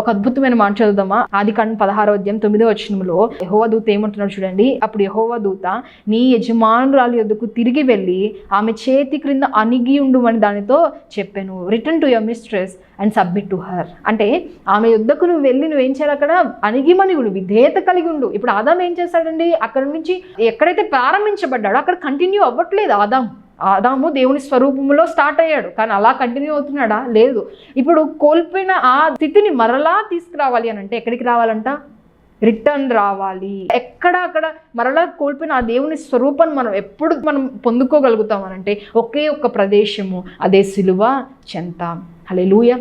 ఒక అద్భుతమైన మాట చదువుదామా? ఆది కాండం పదహారో అధ్యాయం తొమ్మిదో వచనంలో యహోవ దూత ఏమంటున్నాడు చూడండి. అప్పుడు యహోవ దూత నీ యజమానురాలు యొద్దకు తిరిగి వెళ్ళి ఆమె చేతి క్రింద అణిగి ఉండు అని దానితో చెప్పాను. Return to your mistress and submit to her అంటే ఆమె యుద్ధకు నువ్వు వెళ్ళి నువ్వేం చేయాలి అక్కడ? అణిగిమణిగుడు విధేయత కలిగి ఉండు. ఇప్పుడు ఆదాం ఏం చేశాడండి అక్కడ నుంచి ఎక్కడైతే ప్రారంభించబడ్డాడో అక్కడ కంటిన్యూ అవ్వట్లేదు ఆదాం. ఆదాము దేవుని స్వరూపంలో స్టార్ట్ అయ్యాడు. కానీ అలా కంటిన్యూ అవుతున్నాడా? లేదు. ఇప్పుడు కోల్పోయిన ఆ స్థితిని మరలా తీసుకురావాలి అని అంటే ఎక్కడికి రావాలంట? రిటర్న్ రావాలి. ఎక్కడ అక్కడ మరలా కోల్పోయిన ఆ దేవుని స్వరూపాన్ని మనం ఎప్పుడు మనం పొందుకోగలుగుతాం అని అంటే ఒకే ఒక్క ప్రదేశము అదే సిలువ చెంత. హలే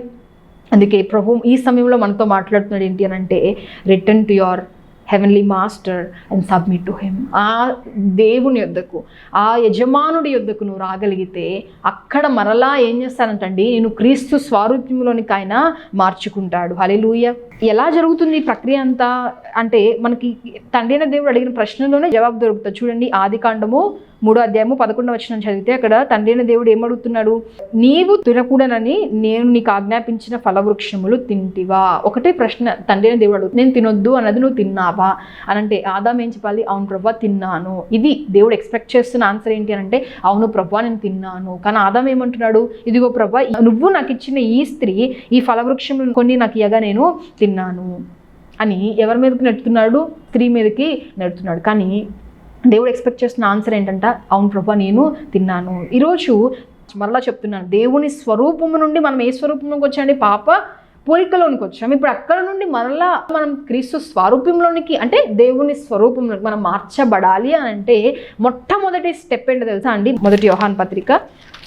అందుకే ప్రభు ఈ సమయంలో మనతో మాట్లాడుతున్నాడు ఏంటి అని అంటే return to your heavenly master and submit to him ఆ దేవుని యొద్దకు ఆ యజమానుడి యొద్దకు నువ్వు రాగలిగితే అక్కడ మరలా ఏం చేస్తానంటండి? నేను క్రీస్తు స్వారూప్యంలోనికి ఆయన మార్చుకుంటాడు. హలెలూయ ఎలా జరుగుతుంది ఈ ప్రక్రియ అంతా? అంటే మనకి తండ్రి అయిన దేవుడు అడిగిన ప్రశ్నలోనే జవాబు దొరుకుతుంది. చూడండి ఆది కాండము మూడో అధ్యాయము పదకొండవ వచ్చిన చదివితే అక్కడ తండ్రి అయిన దేవుడు ఏమడుగుతున్నాడు? నీవు తినకూడనని నేను నీకు ఆజ్ఞాపించిన ఫలవృక్షములు తింటివా? ఒకటే ప్రశ్న తండ్రి అయిన దేవుడు అడుగు నేను తినొద్దు అన్నది నువ్వు తిన్నావా? అని అంటే ఆదాం ఏం చెప్పాలి? అవును ప్రభా తిన్నాను. ఇది దేవుడు ఎక్స్పెక్ట్ చేస్తున్న ఆన్సర్ ఏంటి అని అంటే అవును ప్రభా నేను తిన్నాను. కానీ ఆదాం ఏమంటున్నాడు? ఇదిగో ప్రభా నువ్వు నాకు ఇచ్చిన ఈ స్త్రీ ఈ ఫలవృక్షములు కొన్ని నాకు ఇయ్యగా నేను తిన్నాను. అని ఎవరి మీదకి నెడుతున్నాడు స్త్రీ మీదకి నెడుతున్నాడు కానీ దేవుడు ఎక్స్పెక్ట్ చేస్తున్న ఆన్సర్ ఏంటంట? అవును ప్రభా నేను తిన్నాను. ఈరోజు మరలా చెప్తున్నాను దేవుని స్వరూపము నుండి మనం ఏ స్వరూపంలోకి వచ్చామండి? పాప పోలికలోనికి వచ్చాం. ఇప్పుడు అక్కడ నుండి మరలా మనం క్రీస్తు స్వరూపంలోనికి అంటే దేవుని స్వరూపంలోకి మనం మార్చబడాలి అని అంటే మొట్టమొదటి స్టెప్ ఏంటో తెలుసా అండి? మొదటి యోహాన్ పత్రిక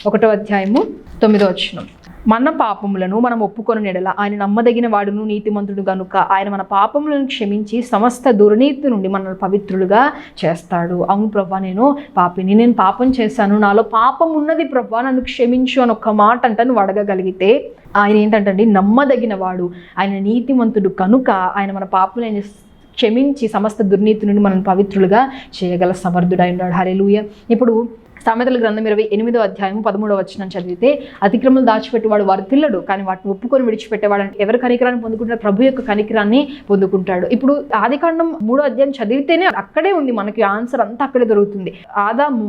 ఒకటో అధ్యాయము తొమ్మిదో వచ్చినం మన పాపములను మనం ఒప్పుకొని నెడల ఆయన నమ్మదగిన వాడును నీతిమంతుడు గనుక ఆయన మన పాపములను క్షమించి సమస్త దుర్నీతి నుండి మనల్ని పవిత్రులుగా చేస్తాడు. అవును ప్రభా నేను పాపిని నేను పాపం చేశాను. నాలో పాపం ఉన్నది ప్రభా నన్ను క్షమించు అని ఒక్క మాట అంట నువ్వు అడగగలిగితే ఆయన ఏంటంటే నమ్మదగిన వాడు. ఆయన నీతిమంతుడు కనుక ఆయన మన పాపములు ఏం క్షమించి సమస్త దుర్నీతి నుండి మనం పవిత్రులుగా చేయగల సమర్థుడై ఉన్నాడు. హరే ఇప్పుడు సామెతల గ్రంథం ఇరవై ఎనిమిదో అధ్యాయం పదమూడవ వచ్చిన చదివితే అతిక్రమలు దాచిపెట్టేవాడు పిల్లడు కానీ వాటిని ఒప్పుకొని విడిచిపెట్టేవాడు అంటే ఎవరి కనికరాన్ని పొందుకుంటాడు ప్రభు యొక్క కనికరాన్ని పొందుకుంటాడు. ఇప్పుడు ఆదికాండం మూడో అధ్యాయం చదివితేనే అక్కడే ఉంది మనకి ఆన్సర్ అంతా అక్కడే దొరుకుతుంది. ఆదాము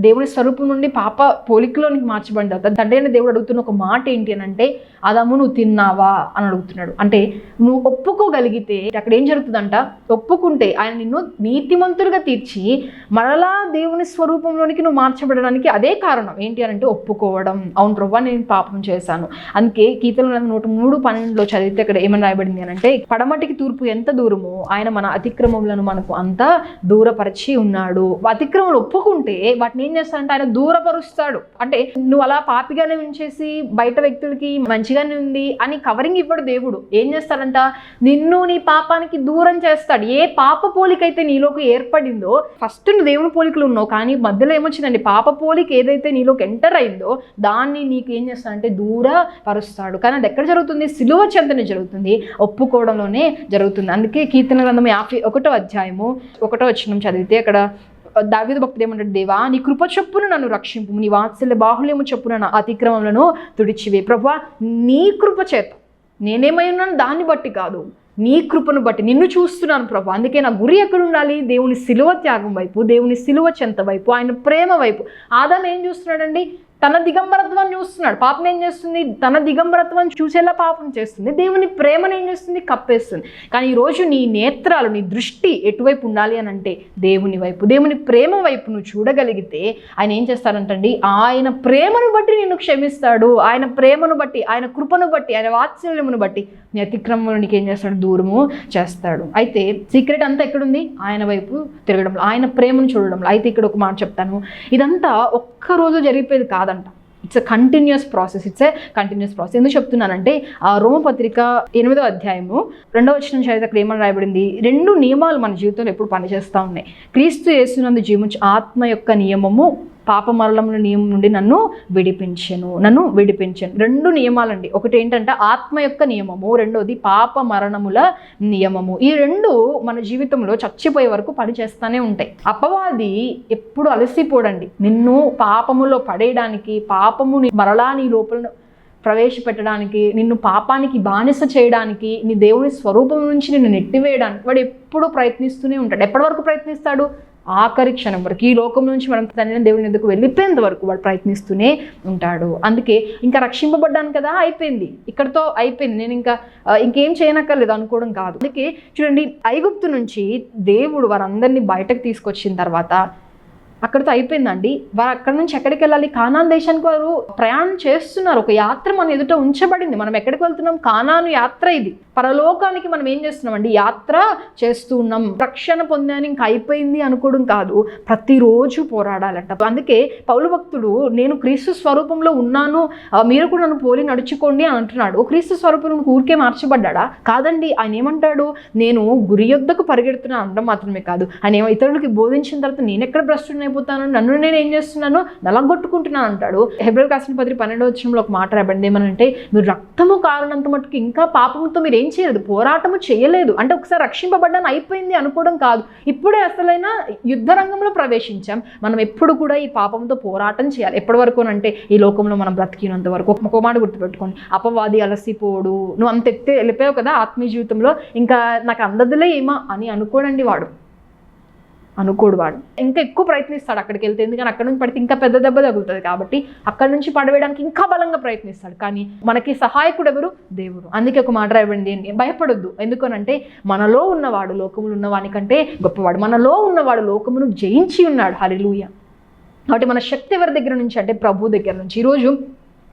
దేవుని స్వరూపం నుండి పాప పోలికలోనికి మార్చబడ్డావు తండ్రి దేవుడు అడుగుతున్న ఒక మాట ఏంటి అని అంటే ఆదాము నువ్వు తిన్నావా? అని అడుగుతున్నాడు. అంటే నువ్వు ఒప్పుకోగలిగితే అక్కడ ఏం జరుగుతుందంట? ఒప్పుకుంటే ఆయన నిన్ను నీతిమంతులుగా తీర్చి మరలా దేవుని స్వరూపంలోనికి నువ్వు మార్చబడడానికి అదే కారణం. ఏంటి అని అంటే ఒప్పుకోవడం. అవును రవ్వ నేను పాపం చేశాను. అందుకే గీతలు నూట మూడు పన్నెండులో చదివితే అక్కడ ఏమని రాయబడింది అని అంటే పడమటికి తూర్పు ఎంత దూరమో ఆయన మన అతిక్రమములను మనకు అంత దూరపరిచి ఉన్నాడు. అతిక్రమలు ఒప్పుకుంటే వాటిని ఏం చేస్తాడంటే ఆయన దూరపరుస్తాడు. అంటే నువ్వు అలా పాపిగానే ఉంచేసి బయట వ్యక్తులకి మంచిగానే ఉంది అని కవరింగ్ ఇవ్వడు దేవుడు. ఏం చేస్తాడంట? నిన్ను నీ పాపానికి దూరం చేస్తాడు. ఏ పాప పోలికైతే నీలోకి ఏర్పడిందో ఫస్ట్ నువ్వు దేవుని పోలికలు ఉన్నావు. కానీ మధ్యలో ఏమొచ్చిందండి పాప పోలిక ఏదైతే నీలోకి ఎంటర్ అయిందో దాన్ని నీకు ఏం చేస్తాడంటే దూరపరుస్తాడు. కానీ అది ఎక్కడ జరుగుతుంది? సిలువ చెంతనే జరుగుతుంది. ఒప్పుకోవడంలోనే జరుగుతుంది. అందుకే కీర్తన గ్రంథం యాభై ఒకటో అధ్యాయము ఒకటో వచ్చిన చదివితే అక్కడ దావిద భక్తుడు ఏమంటాడు దేవా నీ కృప చొప్పున నన్ను రక్షింపు. నీ వాత్సల్య బాహుల్యము చొప్పున నా అతిక్రమములను తుడిచివే. ప్రభా నీ కృప చేత నేనేమై ఉన్నాను? దాన్ని బట్టి కాదు. నీ కృపను బట్టి నిన్ను చూస్తున్నాను ప్రభు అందుకే నా గురి ఎక్కడ ఉండాలి? దేవుని సిలువ త్యాగం వైపు దేవుని సిలువ చెంత వైపు ఆయన ప్రేమ వైపు. ఆదాం ఏం చూస్తున్నాడండి? తన దిగంబరత్వాన్ని చూస్తున్నాడు. పాపం ఏం చేస్తుంది? తన దిగంబరత్వాన్ని చూసేలా పాపం చేస్తుంది. దేవుని ప్రేమను ఏం చేస్తుంది? కప్పేస్తుంది. కానీ ఈరోజు నీ నేత్రాలు నీ దృష్టి ఎటువైపు ఉండాలి అని అంటే దేవుని వైపు. దేవుని ప్రేమ వైపు నువ్వు చూడగలిగితే ఆయన ఏం చేస్తారంటండి ఆయన ప్రేమను బట్టి నిన్ను క్షమిస్తాడు. ఆయన ప్రేమను బట్టి ఆయన కృపను బట్టి ఆయన వాత్సల్యమును బట్టి నీ అతిక్రమంలో నీకు ఏం చేస్తాడు? దూరము చేస్తాడు. అయితే సీక్రెట్ అంతా ఎక్కడుంది? ఆయన వైపు తిరగడంలో ఆయన ప్రేమను చూడడంలో. అయితే ఇక్కడ ఒక మాట చెప్తాను. ఇదంతా ఒక్క రోజు జరిగిపోయేది కాదంట it's a continuous process it's a continuous process ఎందుకు చెప్తున్నానంటే ఆ రోమపత్రిక ఎనిమిదో అధ్యాయము రెండవ వచ్చిన చదివితే అక్కడ ఏమని రాయబడింది? రెండు నియమాలు మన జీవితంలో ఎప్పుడు పనిచేస్తూ ఉన్నాయి. క్రీస్తు చేస్తున్నందు జీవించి ఆత్మ యొక్క నియమము పాప మరణముల నియమం నుండి నన్ను విడిపించెను నన్ను విడిపించను. రెండు నియమాలండి. ఒకటి ఏంటంటే ఆత్మ యొక్క నియమము రెండోది పాప మరణముల నియమము. ఈ రెండు మన జీవితంలో చచ్చిపోయే వరకు పనిచేస్తూనే ఉంటాయి. అపవాది ఎప్పుడు అలసిపోడండి. నిన్ను పాపములో పడేయడానికి పాపముని మరలా నీ లోపల ప్రవేశపెట్టడానికి నిన్ను పాపానికి బానిస చేయడానికి నీ దేవుని స్వరూపం నుంచి నిన్ను నెట్టివేయడానికి వాడు ఎప్పుడూ ప్రయత్నిస్తూనే ఉంటాడు. ఎప్పటి వరకు ప్రయత్నిస్తాడు? ఆఖరి క్షణం వరకు ఈ లోకం నుంచి మనం తండ్రి దేవుని ఎందుకు వెళ్ళిపోయేంత వరకు వాడు ప్రయత్నిస్తూనే ఉంటాడు. అందుకే ఇంకా రక్షింపబడ్డాను కదా అయిపోయింది. ఇక్కడతో అయిపోయింది. నేను ఇంకా ఇంకేం చేయనక్కర్లేదు అనుకోవడం కాదు. అందుకే చూడండి ఐగుప్తు నుంచి దేవుడు వారందరినీ బయటకు తీసుకొచ్చిన తర్వాత అక్కడితో అయిపోయిందండి. వారు అక్కడ నుంచి ఎక్కడికి వెళ్ళాలి? కానాన్ దేశానికి వారు ప్రయాణం చేస్తున్నారు. ఒక యాత్ర మన ఎదుట ఉంచబడింది. మనం ఎక్కడికి వెళ్తున్నాం? కానాను యాత్ర ఇది. పరలోకానికి మనం ఏం చేస్తున్నాం అండి యాత్ర చేస్తూ ఉన్నాం. రక్షణ పొందాను ఇంకా అయిపోయింది అనుకోవడం కాదు. ప్రతిరోజు పోరాడాలంట. అందుకే పౌలు భక్తుడు నేను క్రీస్తు స్వరూపంలో ఉన్నాను మీరు కూడా నన్ను పోలి నడుచుకోండి అని అంటున్నాడు. క్రీస్తు స్వరూపం ఊరికే మార్చబడ్డా కాదండి. ఆయన ఏమంటాడు? నేను గురి యొద్దకు పరిగెడుతున్నాను అనడం మాత్రమే కాదు. ఆయన ఇతరులకి బోధించిన తర్వాత నేను ఎక్కడ భ్రష్టుని అయిపోతాను నన్ను నేను ఏం చేస్తున్నాను నలగొట్టుకుంటున్నాను అంటాడు. హెబ్రల్ కాసిన పత్రి పన్నెండవ వచ్చినంలో ఒక మాట రాబడింది ఏమనంటే మీరు రక్తము కారణంత మటుకు ఇంకా పాపంతో మీరు ఏం చేయలేదు పోరాటము చేయలేదు. అంటే ఒకసారి రక్షింపబడ్డాను అయిపోయింది అనుకోవడం కాదు. ఇప్పుడే అసలైన యుద్ధ రంగంలో ప్రవేశించాం. మనం ఎప్పుడు కూడా ఈ పాపంతో పోరాటం చేయాలి. ఎప్పటి వరకు అంటే ఈ లోకంలో మనం బ్రతికినంత వరకు. ఒక మాట గుర్తుపెట్టుకోండి. అపవాది అలసిపోడు నువ్వు అంత ఎత్తే వెళ్ళిపోయావు కదా ఆత్మీయ జీవితంలో ఇంకా నాకు అందదులే ఏమా అని అనుకోడండి వాడు. అనుకోడు వాడు. ఇంకా ఎక్కువ ప్రయత్నిస్తాడు అక్కడికి వెళ్తే. ఎందుకని అక్కడ నుంచి పడితే ఇంకా పెద్ద దెబ్బ తగులుతుంది కాబట్టి అక్కడ నుంచి పడవేయడానికి ఇంకా బలంగా ప్రయత్నిస్తాడు. కానీ మనకి సహాయకుడు ఎవరు? దేవుడు. అందుకే ఒక మాట రాయబడింది. ఏంటి భయపడొద్దు. ఎందుకనంటే మనలో ఉన్నవాడు లోకములు ఉన్నవానికంటే గొప్పవాడు. మనలో ఉన్నవాడు లోకమును జయించి ఉన్నాడు. హరిలూయ కాబట్టి మన శక్తి ఎవరి దగ్గర నుంచి అంటే ప్రభు దగ్గర నుంచి. ఈరోజు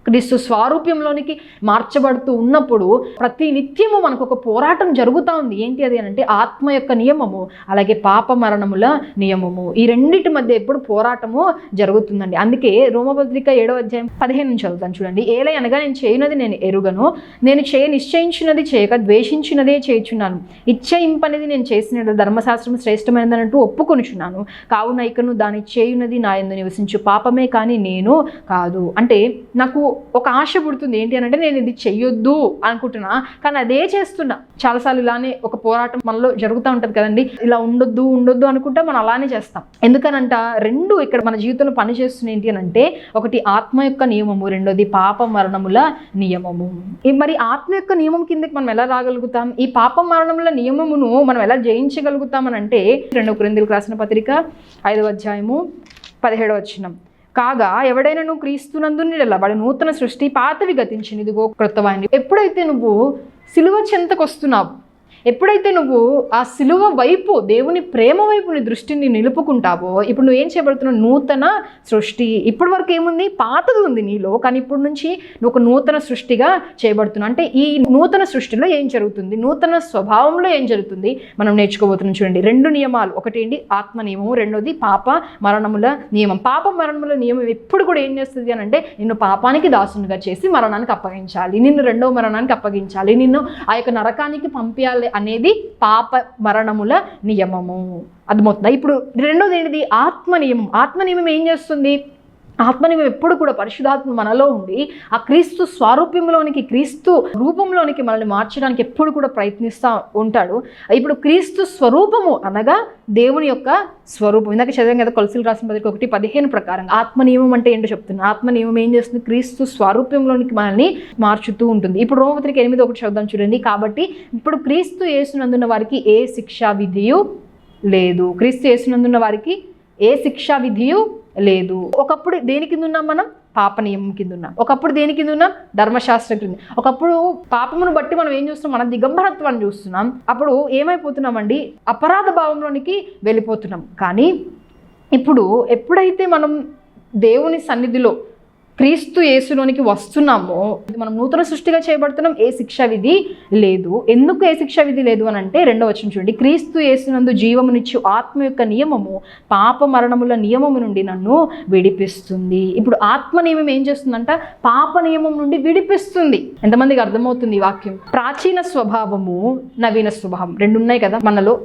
క్రీస్తు స్వారూప్యంలోనికి మార్చబడుతూ ఉన్నప్పుడు ప్రతి నిత్యము మనకు ఒక పోరాటం జరుగుతూ ఉంది. ఏంటి అది అంటే ఆత్మ యొక్క నియమము అలాగే పాప మరణముల నియమము. ఈ రెండింటి మధ్య ఎప్పుడు పోరాటము జరుగుతుందండి. అందుకే రోమపత్రిక ఏడవ అధ్యాయం పదిహేను నుంచి చదువుతాను. చూడండి. ఏలై అనగా నేను చేయనది నేను ఎరుగను నేను చేయ నిశ్చయించినది చేయక ద్వేషించినదే చేయుచున్నాను. ఇచ్చయింపనేది నేను చేసిన ధర్మశాస్త్రం శ్రేష్టమైనదనంటూ ఒప్పుకొనుచున్నాను. కావున ఇకను దాని చేయునది నా ఎందు నివసించు పాపమే కానీ నేను కాదు. అంటే నాకు ఒక ఆశ పుడుతుంది. ఏంటి అని అంటే నేను ఇది చెయ్యొద్దు అనుకుంటున్నా. కానీ అదే చేస్తున్నా. చాలాసార్లు ఇలానే ఒక పోరాటం మనలో జరుగుతూ ఉంటుంది కదండి. ఇలా ఉండొద్దు ఉండొద్దు అనుకుంటే మనం అలానే చేస్తాం. ఎందుకనంట రెండు ఇక్కడ మన జీవితంలో పనిచేస్తున్న ఏంటి అని అంటే ఒకటి ఆత్మ యొక్క నియమము రెండోది పాప మరణముల నియమము. మరి ఆత్మ యొక్క నియమం కిందకి మనం ఎలా రాగలుగుతాం? ఈ పాప మరణముల నియమమును మనం ఎలా జయించగలుగుతాం అని అంటే రెండు క్రిందులకు రాసిన పత్రిక ఐదవ అధ్యాయము పదిహేడవ వచ్చినం కాగా ఎవడైనా నువ్వు క్రీస్తునందు నిడల వాడు నూతన సృష్టి పాతవి గతించింది ఇదిగో క్రొత్తవాణి ఎప్పుడైతే నువ్వు సిలువ చెంతకు వస్తున్నావు ఎప్పుడైతే నువ్వు ఆ సిలువ వైపు దేవుని ప్రేమ వైపు నీ దృష్టిని నిలుపుకుంటావో ఇప్పుడు నువ్వు ఏం చేయబడుతున్నావు? నూతన సృష్టి. ఇప్పటి వరకు ఏముంది? పాతది ఉంది నీలో కానీ ఇప్పుడు నుంచి నువ్వు ఒక నూతన సృష్టిగా చేయబడుతున్నావు. అంటే ఈ నూతన సృష్టిలో ఏం జరుగుతుంది? నూతన స్వభావంలో ఏం జరుగుతుంది? మనం నేర్చుకోబోతున్నాం చూడండి. రెండు నియమాలు. ఒకటి ఏంటి? ఆత్మ నియమము. రెండోది పాప మరణముల నియమం. పాప మరణముల నియమం ఎప్పుడు కూడా ఏం చేస్తుంది అని అంటే నిన్ను పాపానికి దాసునిగా చేసి మరణానికి అప్పగించాలి. నిన్ను రెండో మరణానికి అప్పగించాలి. నిన్ను ఆ యొక్క నరకానికి పంపించాలి అనేది పాప మరణముల నియమము. అర్థమవుతుందా ఇప్పుడు రెండోది ఏంటిది? ఆత్మ నియమం ఆత్మ నియమం ఏం చేస్తుంది? ఆత్మనియమం ఎప్పుడు కూడా పరిశుధాత్మ మనలో ఉండి ఆ క్రీస్తు స్వారూప్యంలోనికి క్రీస్తు రూపంలోనికి మనల్ని మార్చడానికి ఎప్పుడు కూడా ప్రయత్నిస్తూ ఉంటాడు. ఇప్పుడు క్రీస్తు స్వరూపము అనగా దేవుని యొక్క స్వరూపం. ఇందాక చదివాం కదా కొలసలు రాసిన పదికి ఒకటి పదిహేను ప్రకారం ఆత్మ నియమం అంటే ఏంటో చెప్తున్నా. ఆత్మ నియమం ఏం చేస్తుంది? క్రీస్తు స్వరూప్యంలోనికి మనల్ని మార్చుతూ ఉంటుంది. ఇప్పుడు రోమపత్రిక ఎనిమిది ఒకటి చదువుదాం చూడండి. కాబట్టి ఇప్పుడు క్రీస్తు యేసునందున్న వారికి ఏ శిక్షా విధియు లేదు. క్రీస్తు యేసునందున్న వారికి ఏ శిక్షా విధియు లేదు. ఒకప్పుడు దేని కింద ఉన్నాం మనం? పాప నియమం కింద ఉన్నాం. ఒకప్పుడు దేని కింద ఉన్నాం ధర్మశాస్త్రం కింద ఒకప్పుడు పాపమును బట్టి మనం ఏం చూస్తున్నాం? మన దిగంబరత్వాన్ని చూస్తున్నాం. అప్పుడు ఏమైపోతున్నామండి? అపరాధ భావంలోనికి వెళ్ళిపోతున్నాం. కానీ ఇప్పుడు ఎప్పుడైతే మనం దేవుని సన్నిధిలో క్రీస్తు యేసులోనికి వస్తున్నామో మనం నూతన సృష్టిగా చేయబడుతున్నాం ఏ శిక్ష విధి లేదు. ఎందుకు ఏ శిక్ష విధి లేదు అని అంటే రెండో వచ్చిన చూడండి. క్రీస్తు యేసునందు జీవమునిచ్చు ఆత్మ యొక్క నియమము పాప మరణముల నియమము నుండి నన్ను విడిపిస్తుంది. ఇప్పుడు ఆత్మ నియమం ఏం చేస్తుందంట? పాప నియమం నుండి విడిపిస్తుంది. ఎంతమందికి అర్థమవుతుంది వాక్యం? ప్రాచీన స్వభావము నవీన స్వభావం. రెండు ఉన్నాయి కదా మనలో.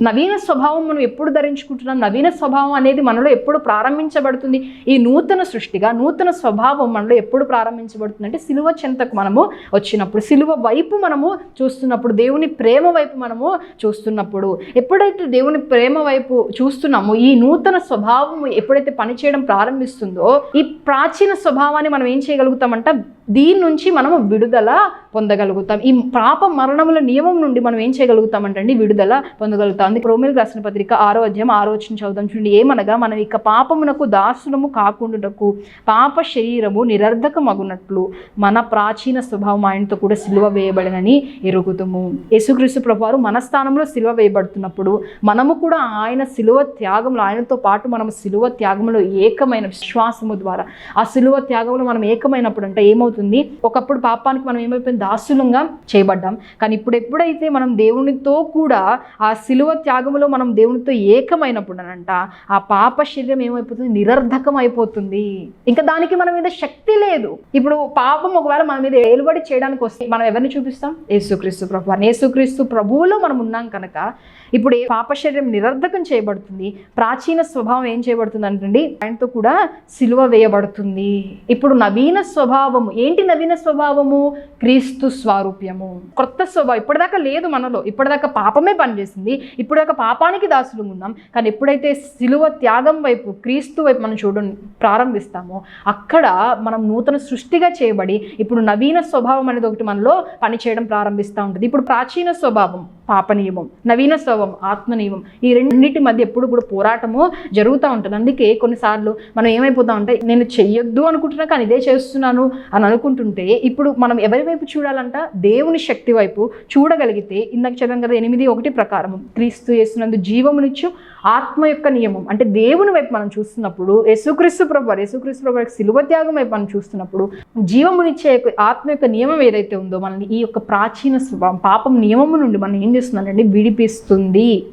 నవీన స్వభావం మనం ఎప్పుడు ధరించుకుంటున్నాం? నవీన స్వభావం అనేది మనలో ఎప్పుడు ప్రారంభించబడుతుంది? ఈ నూతన సృష్టిగా నూతన స్వభావం మనలో ఎప్పుడు ప్రారంభించబడుతుంది? అంటే సిలువ చెంతకు మనము వచ్చినప్పుడు సిలువ వైపు మనము చూస్తున్నప్పుడు దేవుని ప్రేమ వైపు మనము చూస్తున్నప్పుడు ఎప్పుడైతే దేవుని ప్రేమ వైపు చూస్తున్నామో ఈ నూతన స్వభావం ఎప్పుడైతే పనిచేయడం ప్రారంభిస్తుందో ఈ ప్రాచీన స్వభావాన్ని మనం ఏం చేయగలుగుతామంట? దీని నుంచి మనము విడుదల పొందగలుగుతాం. ఈ పాప మరణముల నియమం నుండి మనం ఏం చేయగలుగుతామంటండి? విడుదల పొందగలుగుతాం. అందుకే రోమిల్ రాసిన పత్రిక ఆరో అధ్యాయం ఆరో వచ్చిన చదువుతాం చూడండి ఏమనగా మనం ఇక పాపమునకు దాసులము కాకుండాకు పాప శరీరము నిరర్ధకమగునట్లు మన ప్రాచీన స్వభావం ఆయనతో కూడా సిలువ వేయబడినని ఎరుగుతుము యేసుక్రీస్తు ప్రభువారు మన స్థానంలో సిలువ వేయబడుతున్నప్పుడు మనము కూడా ఆయన సిలువ త్యాగంలో ఆయనతో పాటు మనం సిలువ త్యాగంలో ఏకమైన విశ్వాసము ద్వారా ఆ సిలువ త్యాగంలో మనం ఏకమైనప్పుడు అంటే ఏమవుతుంది? ఒకప్పుడు పాపానికి మనం ఏమైపోయింది దాసులంగా చేయబడ్డాం. కానీ ఇప్పుడు ఎప్పుడైతే మనం దేవునితో కూడా ఆ సిలువ త్యాగంలో మనం దేవునితో ఏకమైనప్పుడు అనంట ఆ పాప శరీరం ఏమైపోతుంది? నిరర్ధకం అయిపోతుంది ఇంకా దానికి మన మీద శక్తి లేదు. ఇప్పుడు పాపం ఒకవేళ మన మీద ఏలుబడి చేయడానికి వస్తే మనం ఎవరిని చూపిస్తాం? యేసుక్రీస్తు ప్రభు యేసుక్రీస్తు ప్రభువులో మనం ఉన్నాం కనుక ఇప్పుడు ఏ పాప శరీరం నిరర్ధకం చేయబడుతుంది ప్రాచీన స్వభావం ఏం చేయబడుతుంది అంటండి? ఆయనతో కూడా సిలువ వేయబడుతుంది. ఇప్పుడు నవీన స్వభావము ఏంటి నవీన స్వభావము? క్రీస్తు స్వారూప్యము. కొత్త స్వభావం ఇప్పటిదాకా లేదు మనలో. ఇప్పటిదాకా పాపమే పనిచేసింది. ఇప్పుడు ఒక పాపానికి దాసులు ఉన్నాం. కానీ ఎప్పుడైతే సిలువ త్యాగం వైపు క్రీస్తు వైపు మనం చూడ ప్రారంభిస్తామో అక్కడ మనం నూతన సృష్టిగా చేయబడి ఇప్పుడు నవీన స్వభావం అనేది ఒకటి మనలో పనిచేయడం ప్రారంభిస్తూ ఉంటుంది. ఇప్పుడు ప్రాచీన స్వభావం. పాప నియమం నవీన స్వభావం ఆత్మ నియమం ఈ రెండింటి మధ్య ఎప్పుడు కూడా పోరాటము జరుగుతూ ఉంటుంది. అందుకే కొన్నిసార్లు మనం ఏమైపోతాం అంటే నేను చెయ్యొద్దు అనుకుంటున్నా కానీ ఇదే చేస్తున్నాను అని అనుకుంటుంటే ఇప్పుడు మనం ఎవరి వైపు చూడాలంట? దేవుని శక్తి వైపు చూడగలిగితే ఇందాక చదివాం కదా ఎనిమిది ఒకటి ప్రకారం క్రీస్తు చేస్తున్నందు జీవమునిచ్చు ఆత్మ యొక్క నియమం అంటే దేవుని వైపు మనం చూస్తున్నప్పుడు యేసుక్రీస్తు ప్రభు యేసుక్రీస్తు ప్రభు సిలువ త్యాగం వైపు మనం చూస్తున్నప్పుడు జీవమునిచ్చే ఆత్మ యొక్క నియమం ఏదైతే ఉందో మనల్ని ఈ యొక్క ప్రాచీన స్వభావం పాపం నియమము నుండి మనం ఏం చేస్తున్నానండి విడిపిస్తుంది.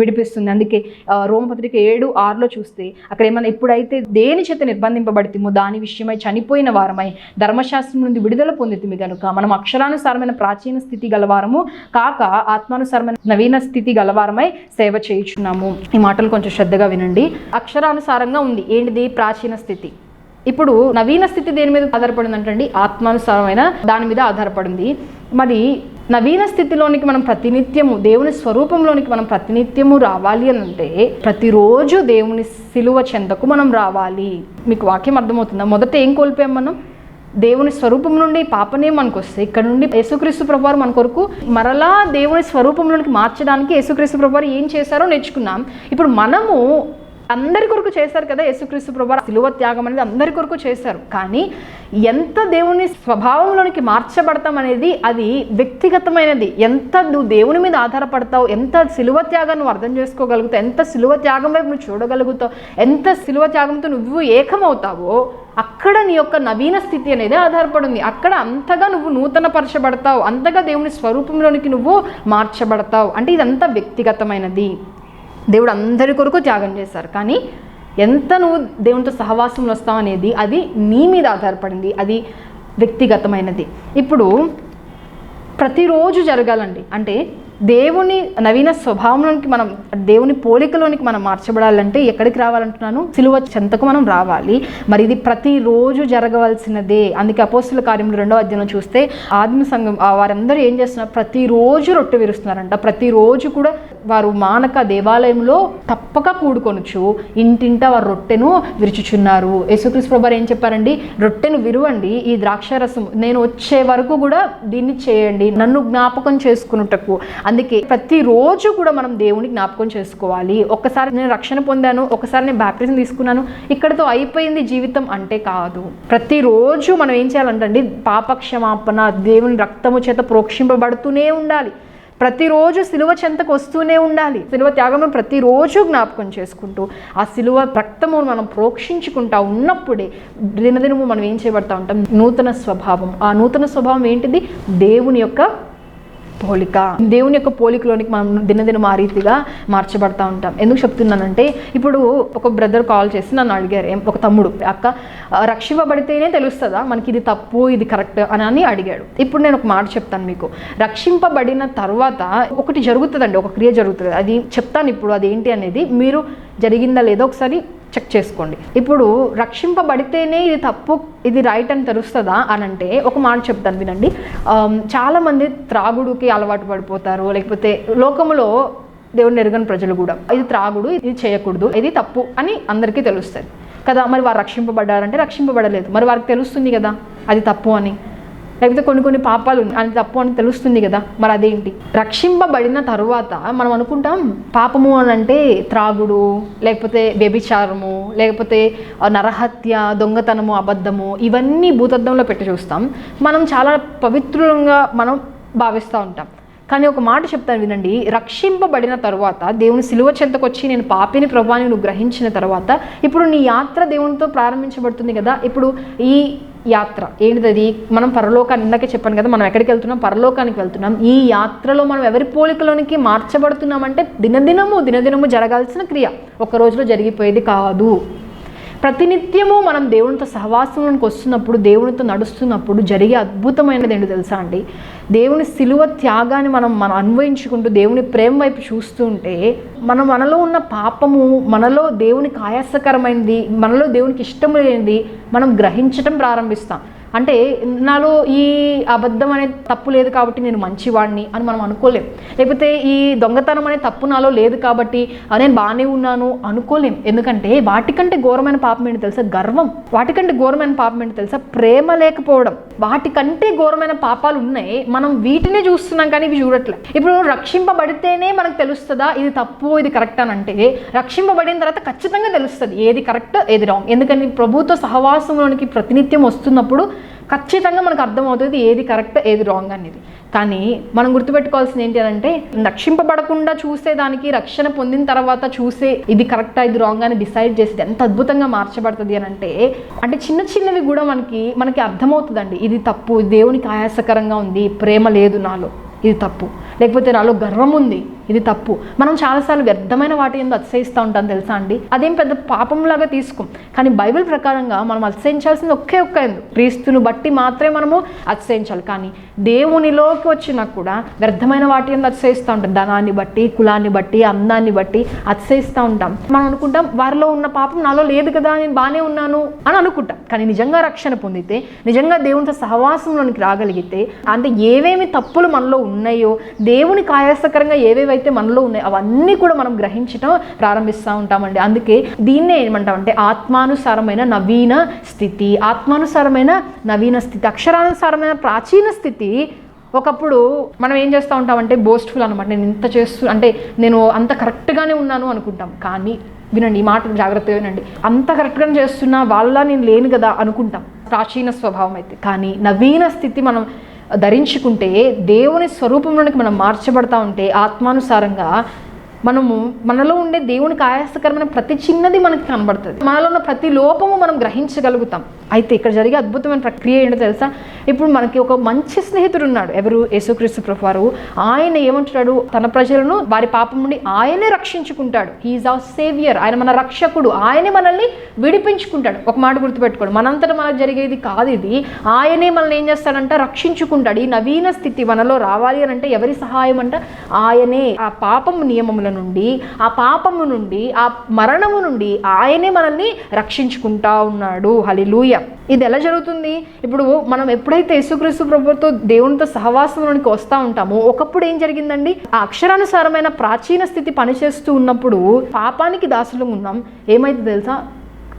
విడిపిస్తుంది. అందుకే రోమపత్రిక ఏడు ఆరులో చూస్తే అక్కడ ఏమన్నా ఎప్పుడైతే దేని చేత నిర్బంధింపబడితేమో దాని విషయమై చనిపోయిన వారమై ధర్మశాస్త్రం నుండి విడుదల పొందితిమి కనుక మనం అక్షరానుసారమైన ప్రాచీన స్థితి గలవారము కాక ఆత్మానుసారమైన నవీన స్థితి గలవారమై సేవ చేయుచున్నాము. ఈ మాటలు కొంచెం శ్రద్ధగా వినండి. అక్షరానుసారంగా ఉంది. ఏంటిది? ప్రాచీన స్థితి. ఇప్పుడు నవీన స్థితి దేని మీద ఆధారపడింది అంటండి ఆత్మానుసారమైన దాని మీద ఆధారపడింది. మరి నవీన స్థితిలోనికి మనం ప్రతినిత్యము దేవుని స్వరూపంలోనికి మనం ప్రతినిత్యము రావాలి అని అంటే ప్రతిరోజు దేవుని సిలువ చెందకు మనం రావాలి. మీకు వాక్యం అర్థమవుతుందా? మొదట ఏం కోల్పోయాం మనం? దేవుని స్వరూపం నుండి పాపనే మనకు వస్తే ఇక్కడ నుండి యేసుక్రీస్తు ప్రభువారు మన కొరకు మరలా దేవుని స్వరూపంలోనికి మార్చడానికి యేసుక్రీస్తు ప్రభువారు ఏం చేశారో నేర్చుకున్నాం. ఇప్పుడు మనము అందరి కొరకు చేశారు కదా యేసుక్రీస్తు ప్రభు. సిలువ త్యాగం అనేది అందరి కొరకు చేశారు. కానీ ఎంత దేవుని స్వభావంలోనికి మార్చబడతాం అనేది అది వ్యక్తిగతమైనది. ఎంత నువ్వు దేవుని మీద ఆధారపడతావు ఎంత సిలువ త్యాగం నువ్వు అర్థం చేసుకోగలుగుతావు ఎంత సిలువ త్యాగం వైపు నువ్వు చూడగలుగుతావు ఎంత సిలువ త్యాగంతో నువ్వు ఏకమవుతావో అక్కడ నీ యొక్క నవీన స్థితి అనేది ఆధారపడింది. అక్కడ అంతగా నువ్వు నూతన పరచబడతావు అంతగా దేవుని స్వరూపంలోనికి నువ్వు మార్చబడతావు. అంటే ఇదంతా వ్యక్తిగతమైనది. దేవుడు అందరి కొరకు త్యాగం చేశారు. కానీ ఎంత నువ్వు దేవునితో సహవాసంలో వస్తావు అనేది అది నీ మీద ఆధారపడింది. అది వ్యక్తిగతమైనది. ఇప్పుడు ప్రతిరోజు జరగాలండి. అంటే దేవుని నవీన స్వభావంలోనికి మనం దేవుని పోలికలోనికి మనం మార్చబడాలంటే ఎక్కడికి రావాలంటున్నాను? సిలువ చెంతకు మనం రావాలి. మరి ఇది ప్రతిరోజు జరగవలసినదే. అందుకే అపోస్తుల కార్యములు రెండో అధ్యయనం చూస్తే ఆత్మ సంఘం వారందరూ ఏం చేస్తున్నారు? ప్రతిరోజు రొట్టె విరుస్తున్నారంట. ప్రతిరోజు కూడా వారు మానక దేవాలయంలో తప్పక కూడుకొనుచు ఇంటింట వారు రొట్టెను విరుచుచున్నారు. యేసుక్రీస్ ప్రభు ఏం చెప్పారండి? రొట్టెను విరువండి ఈ ద్రాక్షారసం నేను వచ్చే వరకు కూడా దీన్ని చేయండి నన్ను జ్ఞాపకం చేసుకున్నటకు అందుకే ప్రతిరోజు కూడా మనం దేవుని జ్ఞాపకం చేసుకోవాలి. ఒకసారి నేను రక్షణ పొందాను ఒకసారి నేను బ్యాప్టిజం తీసుకున్నాను ఇక్కడతో అయిపోయింది జీవితం అంటే కాదు. ప్రతిరోజు మనం ఏం చేయాలంటండి పాపక్షమాపణ దేవుని రక్తము చేత ప్రోక్షింపబడుతూనే ఉండాలి. ప్రతిరోజు సిలువ చెంతకు వస్తూనే ఉండాలి. సిలువ త్యాగం ప్రతిరోజు జ్ఞాపకం చేసుకుంటూ ఆ సిలువ రక్తము మనం ప్రోక్షించుకుంటా ఉన్నప్పుడే దినదినము మనం ఏం చేయబడతా ఉంటాం? నూతన స్వభావం. ఆ నూతన స్వభావం ఏంటిది? దేవుని యొక్క పోలిక. దేవుని యొక్క పోలికలోనికి మనం దినదినం ఆ రీతిగా మార్చబడతా ఉంటాం. ఎందుకు చెప్తున్నానంటే ఇప్పుడు ఒక బ్రదర్ కాల్ చేసి నన్ను అడిగారు ఏం- ఒక తమ్ముడు అక్క రక్షింపబడితేనే తెలుస్తుందా? మనకి ఇది తప్పు ఇది కరెక్ట్ అని అని అడిగాడు. ఇప్పుడు నేను ఒక మాట చెప్తాను మీకు. రక్షింపబడిన తర్వాత ఒకటి జరుగుతుందండి ఒక క్రియ జరుగుతుంది. అది చెప్తాను ఇప్పుడు అది ఏంటి అనేది మీరు జరిగిందా లేదో ఒకసారి చెక్ చేసుకోండి. ఇప్పుడు రక్షింపబడితేనే ఇది తప్పు ఇది రైట్ అని తెలుస్తుందా అని అంటే ఒక మాట చెప్తాను వినండి. చాలామంది త్రాగుడుకి అలవాటు పడిపోతారు లేకపోతే లోకములో దేవుని ఎరగని ప్రజలు కూడా. ఇది త్రాగుడు ఇది చేయకూడదు ఇది తప్పు అని అందరికీ తెలుస్తుంది. కదా మరి వారు రక్షింపబడ్డారంటే రక్షింపబడలేదు. మరి వారికి తెలుస్తుంది కదా అది తప్పు అని. లేకపోతే కొన్ని కొన్ని పాపాలు అని తప్పు అని తెలుస్తుంది కదా. మరి అదేంటి? రక్షింపబడిన తరువాత మనం అనుకుంటాం పాపము అని అంటే త్రాగుడు లేకపోతే వ్యభిచారము లేకపోతే నరహత్య దొంగతనము అబద్ధము ఇవన్నీ భూతద్దంలో పెట్టి చూస్తాం. మనం చాలా పవిత్రంగా మనం భావిస్తూ ఉంటాం. కానీ ఒక మాట చెప్తాను వినండి. రక్షింపబడిన తర్వాత దేవుని సిలువ చెంతకు వచ్చి నేను పాపిని ప్రభాని నువ్వు గ్రహించిన తర్వాత ఇప్పుడు నీ యాత్ర దేవునితో ప్రారంభించబడుతుంది కదా. ఇప్పుడు ఈ యాత్ర. ఏంటిది మనం పరలోకాన్ని ఇందాకే చెప్పాను కదా మనం ఎక్కడికి వెళ్తున్నాం? పరలోకానికి వెళ్తున్నాం. ఈ యాత్రలో మనం ఎవరి పోలికలోనికి మార్చబడుతున్నామంటే దినదినము దినదినము జరగాల్సిన క్రియ. ఒక రోజులో జరిగిపోయేది కాదు. ప్రతినిత్యము మనం దేవునితో సహవాసంలోకి వస్తున్నప్పుడు దేవునితో నడుస్తున్నప్పుడు జరిగే అద్భుతమైనది ఏంటో తెలుసా అండి? దేవుని సిలువ త్యాగాన్ని మనం మనం అన్వయించుకుంటూ దేవుని ప్రేమ వైపు చూస్తూ ఉంటే మనం మనలో ఉన్న పాపము మనలో దేవునికి ఆయాసకరమైనది మనలో దేవునికి ఇష్టం లేనిది మనం గ్రహించటం ప్రారంభిస్తాం. అంటే నాలో ఈ అబద్ధం అనే తప్పు లేదు కాబట్టి నేను మంచివాడిని అని మనం అనుకోలేం. లేకపోతే ఈ దొంగతనం అనే తప్పు నాలో లేదు కాబట్టి నేను బాగానే ఉన్నాను అనుకోలేం. ఎందుకంటే వాటికంటే ఘోరమైన పాపం ఏంటి తెలుసా? గర్వం. వాటికంటే ఘోరమైన పాపం ఏంటి తెలుసా? ప్రేమ లేకపోవడం. వాటికంటే ఘోరమైన పాపాలు ఉన్నాయి. మనం వీటినే చూస్తున్నాం కానీ ఇవి చూడట్లే. ఇప్పుడు రక్షింపబడితేనే మనకు తెలుస్తుందా ఇది తప్పు ఇది కరెక్ట్ అని అంటే రక్షింపబడిన తర్వాత ఖచ్చితంగా తెలుస్తుంది ఏది కరెక్ట్ ఏది రాంగ్. ఎందుకని? ప్రభుత్వ సహవాసంలోనికి ప్రతినిత్యం వస్తున్నప్పుడు ఖచ్చితంగా మనకు అర్థమవుతుంది ఏది కరెక్ట్ ఏది రాంగ్ అనేది. కానీ మనం గుర్తుపెట్టుకోవాల్సింది ఏంటి అని అంటే రక్షింపబడకుండా చూసేదానికి రక్షణ పొందిన తర్వాత చూసే ఇది కరెక్టా ఇది రాంగ్ అని డిసైడ్ చేసేది ఎంత అద్భుతంగా మార్చబడుతుంది అని అంటే అంటే చిన్న చిన్నవి కూడా మనకి మనకి అర్థమవుతుందండి. ఇది తప్పు దేవునికి ఆయాసకరంగా ఉంది ప్రేమ లేదు నాలో. ఇది తప్పు. లేకపోతే నాలో గర్వం ఉంది ఇది తప్పు. మనం చాలాసార్లు వ్యర్థమైన వాటి ఎందుకు అతిశయిస్తూ ఉంటాం తెలుసా అండి? అదేం పెద్ద పాపంలాగా తీసుకోం. కానీ బైబిల్ ప్రకారంగా మనం అతిశయించాల్సింది ఒకే ఒక్క ఎందు. క్రీస్తును బట్టి మాత్రమే మనము అతిశయించాలి. కానీ దేవునిలోకి వచ్చినా కూడా వ్యర్థమైన వాటి ఎందు అతిశయిస్తూ ఉంటాం. ధనాన్ని బట్టి కులాన్ని బట్టి అందాన్ని బట్టి అతిశయిస్తూ ఉంటాం. మనం అనుకుంటాం వారిలో ఉన్న పాపం నాలో లేదు కదా నేను బాగానే ఉన్నాను అని అనుకుంటాం. కానీ నిజంగా రక్షణ పొందితే నిజంగా దేవునితో సహవాసంలోనికి రాగలిగితే అంటే ఏవేమి తప్పులు మనలో ఉన్నాయి ఉన్నాయో దేవునికి ఆయాసకరంగా ఏవేవైతే మనలో ఉన్నాయో అవన్నీ కూడా మనం గ్రహించటం ప్రారంభిస్తూ ఉంటామండి. అందుకే దీన్నే ఏమంటామంటే ఆత్మానుసారమైన నవీన స్థితి. ఆత్మానుసారమైన నవీన స్థితి. అక్షరానుసారమైన ప్రాచీన స్థితి. ఒకప్పుడు మనం ఏం చేస్తూ ఉంటామంటే బోస్ట్ఫుల్ అనమాట నేను ఇంత చేస్తూ అంటే నేను అంత కరెక్ట్గానే ఉన్నాను అనుకుంటాం. కానీ వినండి ఈ మాట జాగ్రత్తగా వినండి. అంత కరెక్ట్గానే చేస్తున్నా వాళ్ళ నేను లేను కదా అనుకుంటాం. ప్రాచీన స్వభావం అయితే. కానీ నవీన స్థితి మనం ధరించుకుంటే దేవుని స్వరూపంలోనికి మనం మార్చబడతా ఉంటే ఆత్మానుసారంగా మనము మనలో ఉండే దేవునికి ఆయాసకరమైన ప్రతి చిన్నది మనకి కనబడుతుంది. మనలో ఉన్న ప్రతి లోపము మనం గ్రహించగలుగుతాం. అయితే ఇక్కడ జరిగే అద్భుతమైన ప్రక్రియ ఏంటో తెలుసా? ఇప్పుడు మనకి ఒక మంచి స్నేహితుడు ఉన్నాడు. ఎవరు? యేసుక్రీస్తు ప్రభువారు. ఆయన ఏమంటున్నాడు? తన ప్రజలను వారి పాపం నుండి ఆయనే రక్షించుకుంటాడు. హీఈస్ అవర్ సేవియర్ ఆయన మన రక్షకుడు. ఆయనే మనల్ని విడిపించుకుంటాడు. ఒక మాట గుర్తుపెట్టుకోడు. మనంతటా మనకు జరిగేది కాదు ఇది. ఆయనే మనల్ని ఏం చేస్తాడంట? రక్షించుకుంటాడు. ఈ నవీన స్థితి మనలో రావాలి అని అంటే ఎవరి సహాయం అంట? ఆయనే. ఆ పాపం నియమములను నుండి ఆ పాపము నుండి ఆ మరణము నుండి ఆయనే మనల్ని రక్షించుకుంటా ఉన్నాడు. హలిలూయ ఇది ఎలా జరుగుతుంది? ఇప్పుడు మనం ఎప్పుడైతే యేసుక్రీస్తు ప్రభుతో దేవునితో సహవాసంలోనికి వస్తూ ఉంటామో ఒకప్పుడు ఏం జరిగిందండి? ఆ అక్షరానుసారమైన ప్రాచీన స్థితి పనిచేస్తూ ఉన్నప్పుడు పాపానికి దాసులు ఉన్నాం. ఏమైతే తెలుసా?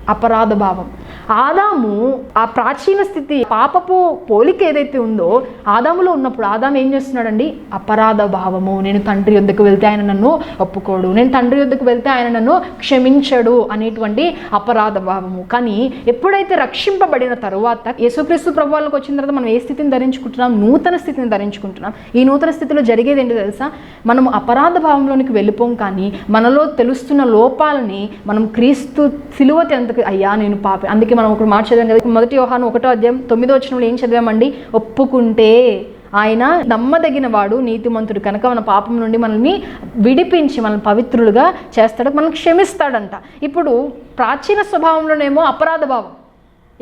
అపరాధ భావం. ఆదాము ఆ ప్రాచీన స్థితి పాపపు పోలిక ఏదైతే ఉందో ఆదాములో ఉన్నప్పుడు ఆదాం ఏం చేస్తున్నాడండి? అపరాధ భావము నేను తండ్రి యొద్దకు వెళ్తే ఆయన నన్ను ఒప్పుకోడు నేను తండ్రి యొద్దకు వెళ్తే ఆయన నన్ను క్షమించడు అనేటువంటి అపరాధ భావము. కానీ ఎప్పుడైతే రక్షింపబడిన తర్వాత యేసుక్రీస్తు ప్రభువాలకు వచ్చిన తర్వాత మనం ఏ స్థితిని ధరించుకుంటున్నాం? నూతన స్థితిని ధరించుకుంటున్నాం. ఈ నూతన స్థితిలో జరిగేది ఏంటి తెలుసా? మనం అపరాధ భావంలోనికి వెళ్ళిపోం కానీ మనలో తెలుస్తున్న లోపాలని మనం క్రీస్తు సిలువ తెంతకు అయ్యా నేను పాపి అందుకే మనం ఇప్పుడు మాట చదివాం కదా. మొదటి వ్యవహారం ఒకటో అధ్యాయం తొమ్మిదో వచ్చినప్పుడు ఏం చదివామండి? ఒప్పుకుంటే ఆయన నమ్మదగిన వాడు నీతిమంతుడు కనుక మన పాపం నుండి మనల్ని విడిపించి మనల్ని పవిత్రులుగా చేస్తాడు మనం క్షమిస్తాడంట. ఇప్పుడు ప్రాచీన స్వభావంలోనేమో అపరాధ భావం.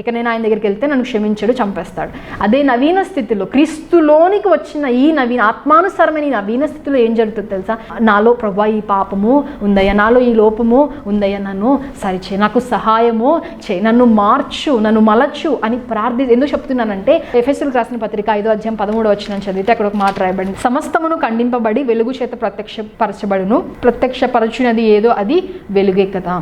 ఇక నేను ఆయన దగ్గరికి వెళ్తే నన్ను క్షమించడు చంపేస్తాడు. అదే నవీన స్థితిలో క్రీస్తులోనికి వచ్చిన ఈ నవీన ఆత్మానుసారమైన ఈ నవీన స్థితిలో ఏం జరుగుతుంది తెలుసా? నాలో ప్రభా ఈ పాపము ఉందయ్యా నాలో ఈ లోపము ఉందయ్యా నన్ను సరిచే నాకు సహాయము చే నన్ను మార్చు నన్ను మలచు అని ప్రార్థి ఎందుకు చెప్తున్నానంటే ఎఫ్ఎస్ఎల్ రాసిన పత్రిక ఐదో అధ్యాయం పదమూడు వచ్చిన చదివితే అక్కడ ఒక మాట రాయబడింది. సమస్తమును ఖండింపబడి వెలుగు చేత ప్రత్యక్షపరచబడును ప్రత్యక్షపరచునది ఏదో అది వెలుగే కదా.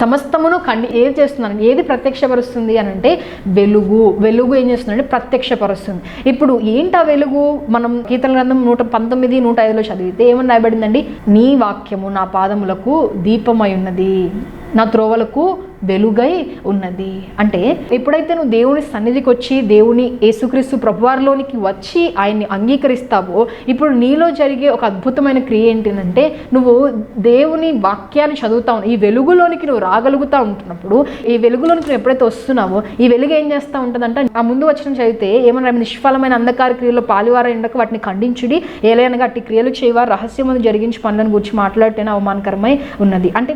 సమస్తమును కండి ఏది చేస్తున్నాను ఏది ప్రత్యక్షపరుస్తుంది అని అంటే వెలుగు. వెలుగు ఏం చేస్తుందంటే ప్రత్యక్షపరుస్తుంది. ఇప్పుడు ఏంటి ఆ వెలుగు? మనం గీతల గ్రంథం నూట పంతొమ్మిది నూట ఐదులో చదివితే ఏమని రాయబడిందండి? నీ వాక్యము నా పాదములకు దీపమై ఉన్నది. నా త్రోవలకు వెలుగై ఉన్నది. అంటే ఎప్పుడైతే నువ్వు దేవుని సన్నిధికి వచ్చి దేవుని యేసుక్రీస్తు ప్రభువారిలోనికి వచ్చి ఆయన్ని అంగీకరిస్తావో ఇప్పుడు నీలో జరిగే ఒక అద్భుతమైన క్రియ ఏంటంటే నువ్వు దేవుని వాక్యాన్ని చదువుతావు ఈ వెలుగులోనికి నువ్వు రాగలుగుతా ఉంటున్నప్పుడు ఈ వెలుగులోనికి నువ్వు ఎప్పుడైతే వస్తున్నావో ఈ వెలుగు ఏం చేస్తూ ఉంటుందంటే ఆ ముందు వచ్చిన చదివితే ఏమన్నా నిష్ఫలమైన అంధకార క్రియలో పాలివార ఎండక వాటిని ఖండించుడి ఏలైనగా అట్టి క్రియలు చేయవారు రహస్యమును జరిగించి పనులను గురించి మాట్లాడితేనే అవమానకరమై ఉన్నది. అంటే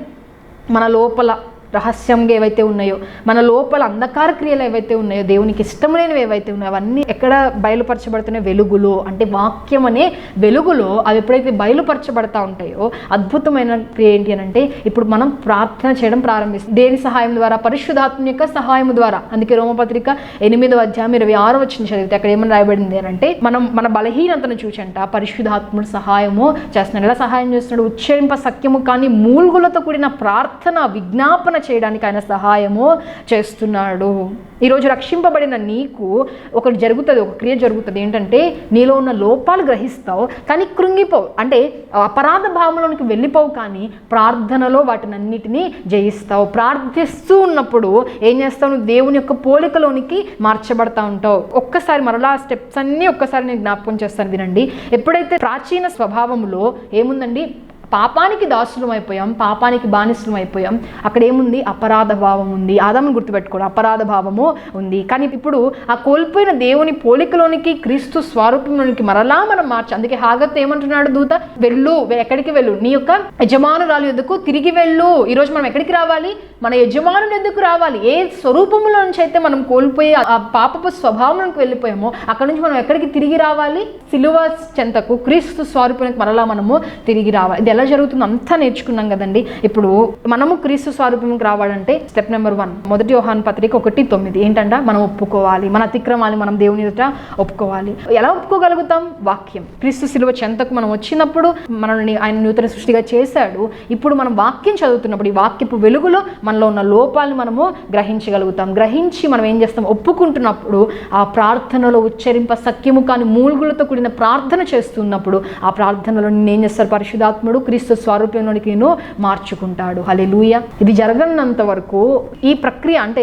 మన లోపల రహస్యంగా ఏవైతే ఉన్నాయో మన లోపల అంధకార క్రియలు ఏవైతే ఉన్నాయో దేవునికి ఇష్టం లేనివి ఏవైతే ఉన్నాయో అవన్నీ ఎక్కడ బయలుపరచబడుతున్నాయి? వెలుగులో. అంటే వాక్యం అనే వెలుగులో అవి ఎప్పుడైతే బయలుపరచబడతా ఉంటాయో అద్భుతమైన క్రియ ఏంటి అని అంటే ఇప్పుడు మనం ప్రార్థన చేయడం ప్రారంభిస్తాం. దేని సహాయం ద్వారా? పరిశుధాత్మ యొక్క సహాయం ద్వారా. అందుకే రోమపత్రిక ఎనిమిదవ అధ్యాయం ఇరవై ఆరు వచ్చిన చదివితే అక్కడ ఏమని రాయబడింది అని అంటే మనం మన బలహీనతను చూచంట పరిశుధాత్ముడు సహాయము చేస్తున్నాడు. ఎలా సహాయం చేస్తున్నాడు? ఉచ్చరింప సఖ్యము కానీ మూల్గులతో కూడిన ప్రార్థన విజ్ఞాపన చేయడానికి ఆయన సహాయము చేస్తున్నాడు. ఈరోజు రక్షింపబడిన నీకు ఒకటి జరుగుతుంది ఒక క్రియ జరుగుతుంది. ఏంటంటే నీలో ఉన్న లోపాలు గ్రహిస్తావు కానీ కృంగిపోవు. అంటే అపరాధ భావంలోనికి వెళ్ళిపోవు కానీ ప్రార్థనలో వాటినన్నిటినీ జయిస్తావు. ప్రార్థిస్తూ ఉన్నప్పుడు ఏం చేస్తావు? నువ్వు దేవుని యొక్క పోలికలోనికి మార్చబడతా ఉంటావు. ఒక్కసారి మరలా స్టెప్స్ అన్నీ ఒక్కసారి నేను జ్ఞాపకం చేస్తాను వినండి. ఎప్పుడైతే ప్రాచీన స్వభావంలో ఏముందండి? పాపానికి దాసులం అయిపోయాం పాపానికి బానిసలం అయిపోయాం. అక్కడ ఏముంది? అపరాధ భావం ఉంది. ఆదామును గుర్తుపెట్టుకోండి. అపరాధ భావము ఉంది. కానీ ఇప్పుడు ఆ కోల్పోయిన దేవుని పోలికలోనికి క్రీస్తు స్వరూపంలోనికి మరలా మనం మార్చి అందుకే హాగత్ ఏమంటున్నాడు దూత? వెళ్ళు ఎక్కడికి వెళ్ళు? నీ యొక్క యజమానురాలు ఎందుకు తిరిగి వెళ్ళు? ఈరోజు మనం ఎక్కడికి రావాలి? మన యజమానుని ఎందుకు రావాలి? ఏ స్వరూపంలో నుంచి అయితే మనం కోల్పోయి ఆ- ఆ పాపపు స్వభావంలోకి వెళ్ళిపోయామో అక్కడ నుంచి మనం ఎక్కడికి తిరిగి రావాలి? సిలువ చెంతకు క్రీస్తు స్వరూపానికి మరలా మనము తిరిగి రావాలి. ఇది ఎలా జరుగుతుందో అంతా నేర్చుకున్నాం కదండి. ఇప్పుడు మనము క్రీస్తు స్వరూపంకి రావాలంటే స్టెప్ నెంబర్ వన్ మొదటి యోహాన్ పత్రిక ఒకటి తొమ్మిది. ఏంటంటే? మనం ఒప్పుకోవాలి మన అతిక్రమాలు మనం దేవుని ఎదుట ఒప్పుకోవాలి. ఎలా ఒప్పుకోగలుగుతాం? వాక్యం. క్రీస్తు సిలువ చెంతకు మనం వచ్చినప్పుడు మనల్ని ఆయన నూతన సృష్టిగా చేశాడు. ఇప్పుడు మనం వాక్యం చదువుతున్నప్పుడు ఈ వాక్యపు వెలుగులో మనలో ఉన్న లోపాలను మనము గ్రహించగలుగుతాం. గ్రహించి మనం ఏం చేస్తాం? ఒప్పుకుంటున్నప్పుడు ఆ ప్రార్థనలో ఉచ్చరింప సఖ్యము కాని మూలుగులతో కూడిన ప్రార్థన చేస్తున్నప్పుడు ఆ ప్రార్థనలో నేను ఏం చేస్తారు? పరిశుధాత్ముడు క్రీస్తు స్వరూపంలోనికి నేను మార్చుకుంటాడు. హలెలూయ ఇది జరగనంత వరకు ఈ ప్రక్రియ అంటే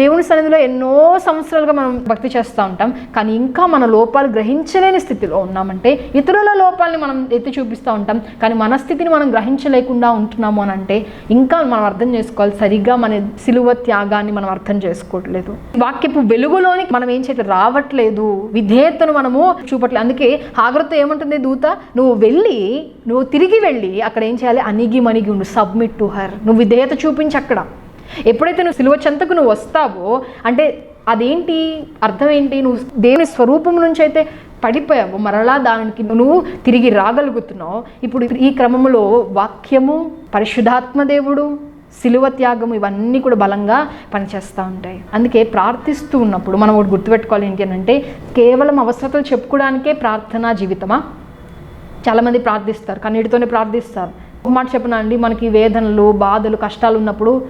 దేవుని సన్నిధిలో ఎన్నో సంవత్సరాలుగా మనం భక్తి చేస్తూ ఉంటాం. కానీ ఇంకా మన లోపాలు గ్రహించలేని స్థితిలో ఉన్నామంటే ఇతరుల లోపాలని మనం ఎత్తి చూపిస్తూ ఉంటాం. కానీ మన స్థితిని మనం గ్రహించలేకుండా ఉంటున్నాము అని అంటే ఇంకా మనం అర్థం చేసుకోవాలి. సరిగ్గా మన సిలువ త్యాగాన్ని మనం అర్థం చేసుకోవట్లేదు. వాక్యపు వెలుగులోని మనం ఏం చేయట్లేదు రావట్లేదు. విధేయతను మనము చూపట్లేదు అందుకే హాగ్రత ఏమంటుంది దూత? నువ్వు వెళ్ళి నువ్వు తిరిగి వెళ్ళి అక్కడ ఏం చేయాలి? అణిగి మణిగి ఉండు సబ్మిట్ టు హర్ నువ్వు విధేయత చూపించి అక్కడ. ఎప్పుడైతే నువ్వు సిలువ చెంతకు నువ్వు వస్తావో అంటే అదేంటి? అర్థం ఏంటి? నువ్వు దేవుని స్వరూపం నుంచి అయితే పడిపోయావు. మరలా దానికి నువ్వు తిరిగి రాగలుగుతున్నావు. ఇప్పుడు ఈ క్రమంలో వాక్యము పరిశుధాత్మ దేవుడు సిలువ త్యాగం ఇవన్నీ కూడా బలంగా పనిచేస్తూ ఉంటాయి. అందుకే ప్రార్థిస్తూ ఉన్నప్పుడు మనం ఒకటి గుర్తుపెట్టుకోవాలి ఏంటి అని అంటే కేవలం అవసరతలు చెప్పుకోవడానికే ప్రార్థనా జీవితమా? చాలామంది ప్రార్థిస్తారు కన్నీటితోనే ప్రార్థిస్తారు. ఒక మాట చెప్పనా అండి? మనకి వేదనలు బాధలు కష్టాలు ఉన్నప్పుడు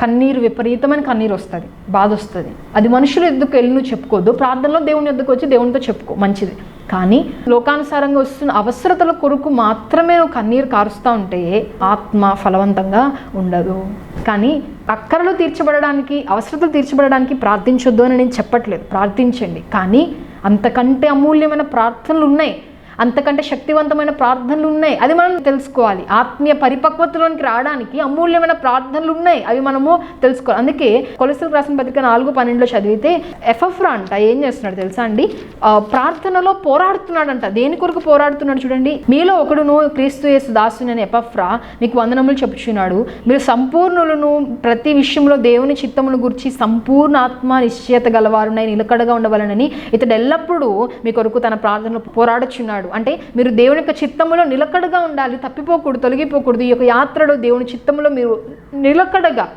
కన్నీరు విపరీతమైన కన్నీరు వస్తుంది బాధ వస్తుంది. అది మనుషులు ఎద్దుకు వెళ్ళి నువ్వు చెప్పుకోవద్దు ప్రార్థనలో దేవుని ఎద్దుకు వచ్చి దేవునితో చెప్పుకో మంచిది. కానీ లోకానుసారంగా వస్తున్న అవసరతల కొరకు మాత్రమే నువ్వు కన్నీరు కారుస్తూ ఉంటే ఆత్మ ఫలవంతంగా ఉండదు. కానీ అక్కరలు తీర్చబడడానికి అవసరతలు తీర్చబడడానికి ప్రార్థించొద్దు అని నేను చెప్పట్లేదు. ప్రార్థించండి. కానీ అంతకంటే అమూల్యమైన ప్రార్థనలు ఉన్నాయి. అంతకంటే శక్తివంతమైన ప్రార్థనలు ఉన్నాయి అది మనం తెలుసుకోవాలి. ఆత్మీయ పరిపక్వతలోనికి రావడానికి అమూల్యమైన ప్రార్థనలు ఉన్నాయి అవి మనము తెలుసుకోవాలి. అందుకే కొలెస్ట్రాల్ రాసిన పత్రిక నాలుగు పన్నెండులో చదివితే ఎఫ్ఎఫ్రా అంట ఏం చేస్తున్నాడు తెలుసా అండి? ప్రార్థనలో పోరాడుతున్నాడంట. దేని కొరకు పోరాడుతున్నాడు చూడండి. మీలో ఒకడును క్రీస్తు యేసు దాసుని అనే ఎపఫ్రా మీకు వందనములు చెప్పుచున్నాడు. మీరు సంపూర్ణులను ప్రతి విషయంలో దేవుని చిత్తమును గురించి సంపూర్ణ ఆత్మ నిశ్చయత గలవారునై నిలకడగా ఉండవలనని ఇతడు ఎల్లప్పుడూ మీ కొరకు తన ప్రార్థనలో పోరాడుచున్నాడు. అంటే మీరు దేవుని యొక్క చిత్తములో నిలకడగా ఉండాలి తప్పిపోకూడదు తొలగిపోకూడదు. ఈ యొక్క యాత్రలో దేవుని చిత్తములో మీరు నిలకడగా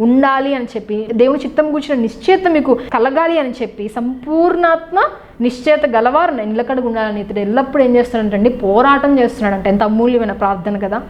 ఉండాలి అని చెప్పి దేవుని చిత్తం కూర్చిన నిశ్చేత మీకు కలగాలి అని చెప్పి సంపూర్ణాత్మ నిశ్చయత గలవారు నిలకడగా ఉండాలని ఇతడు ఎల్లప్పుడూ ఏం చేస్తున్నాడంటే పోరాటం చేస్తున్నాడంటే. ఎంత అమూల్యమైన ప్రార్థన కదా.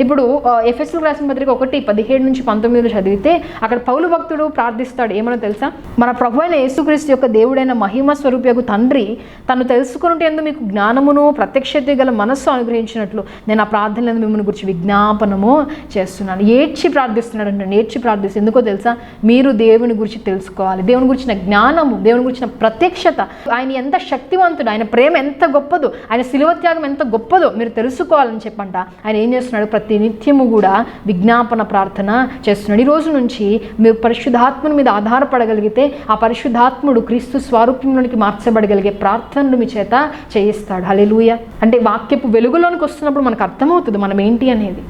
ఇప్పుడు ఎఫ్ఎస్ఎల్ రాసిన పత్రిక ఒకటి పదిహేడు నుంచి పంతొమ్మిదిలో చదివితే అక్కడ పౌలు భక్తుడు ప్రార్థిస్తాడు. ఏమన్నా తెలుసా? మన ప్రభు అయిన యేసుక్రీస్తు యొక్క దేవుడైన మహిమ స్వరూపకు తండ్రి తను తెలుసుకున్నట్టు ఎందుకు మీకు జ్ఞానమును ప్రత్యక్షత గల మనస్సు అనుగ్రహించినట్లు నేను ఆ ప్రార్థనలను మిమ్మల్ని గురించి విజ్ఞాపనము చేస్తున్నాను. ఏడ్చి ప్రార్థిస్తున్నాడు అంటే ఏడ్చి ప్రార్థిస్తే ఎందుకో తెలుసా? మీరు దేవుని గురించి తెలుసుకోవాలి. దేవుని గురించిన జ్ఞానము దేవుని గురించిన ప్రత్యక్షత. ఆయన ఎంత శక్తివంతుడు ఆయన ప్రేమ ఎంత గొప్పదో ఆయన శిలువ త్యాగం ఎంత గొప్పదో మీరు తెలుసుకోవాలని చెప్పంట. ఆయన ఏం చేస్తున్నాడు? ప్రతి నిత్యము కూడా విజ్ఞాపన ప్రార్థన చేస్తున్నాడు. ఈ రోజు నుంచి మీరు పరిశుద్ధాత్మని మీద ఆధారపడగలిగితే ఆ పరిశుద్ధాత్ముడు క్రీస్తు స్వరూపంలోనికి మార్చబడగలిగే ప్రార్థనలు మీ చేత చేయిస్తాడు. హల్లెలూయా. అంటే వాక్యపు వెలుగులోనికి వస్తున్నప్పుడు మనకు అర్థమవుతుంది మనం ఏంటి అనేది.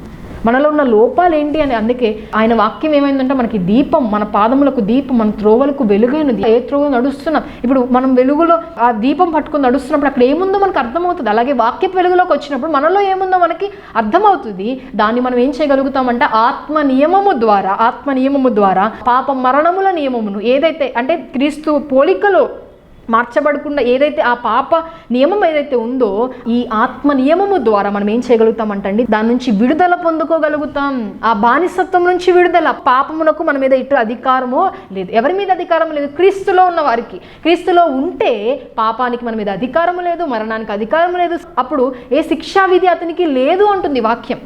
మనలో ఉన్న లోపాలు ఏంటి అని అందుకే ఆయన వాక్యం ఏమైందంటే మనకి దీపం మన పాదములకు దీపం మన త్రోవలకు వెలుగైనది ఏ త్రోవ నడుస్తున్నాం ఇప్పుడు మనం వెలుగులో ఆ దీపం పట్టుకొని నడుస్తున్నప్పుడు అక్కడ ఏముందో మనకు అర్థమవుతుంది. అలాగే వాక్యపు వెలుగులోకి వచ్చినప్పుడు మనలో ఏముందో మనకి అర్థమవుతుంది. దాన్ని మనం ఏం చేయగలుగుతామంటే ఆత్మ నియమము ద్వారా ఆత్మ నియమము ద్వారా పాప మరణముల నియమమును ఏదైతే అంటే క్రీస్తు పోలికలో మార్చబడకుండా ఏదైతే ఆ పాప నియమం ఏదైతే ఉందో ఈ ఆత్మ నియమము ద్వారా మనం ఏం చేయగలుగుతామంటండి? దాని నుంచి విడుదల పొందుకోగలుగుతాం. ఆ బానిసత్వం నుంచి విడుదల పాపమునకు మన మీద ఇటు అధికారమో లేదు. ఎవరి మీద అధికారం లేదు. క్రీస్తులో ఉన్న వారికి. క్రీస్తులో ఉంటే పాపానికి మన మీద అధికారం లేదు మరణానికి అధికారం లేదు. అప్పుడు ఏ శిక్షా విధి అతనికి లేదు అంటుంది వాక్యం.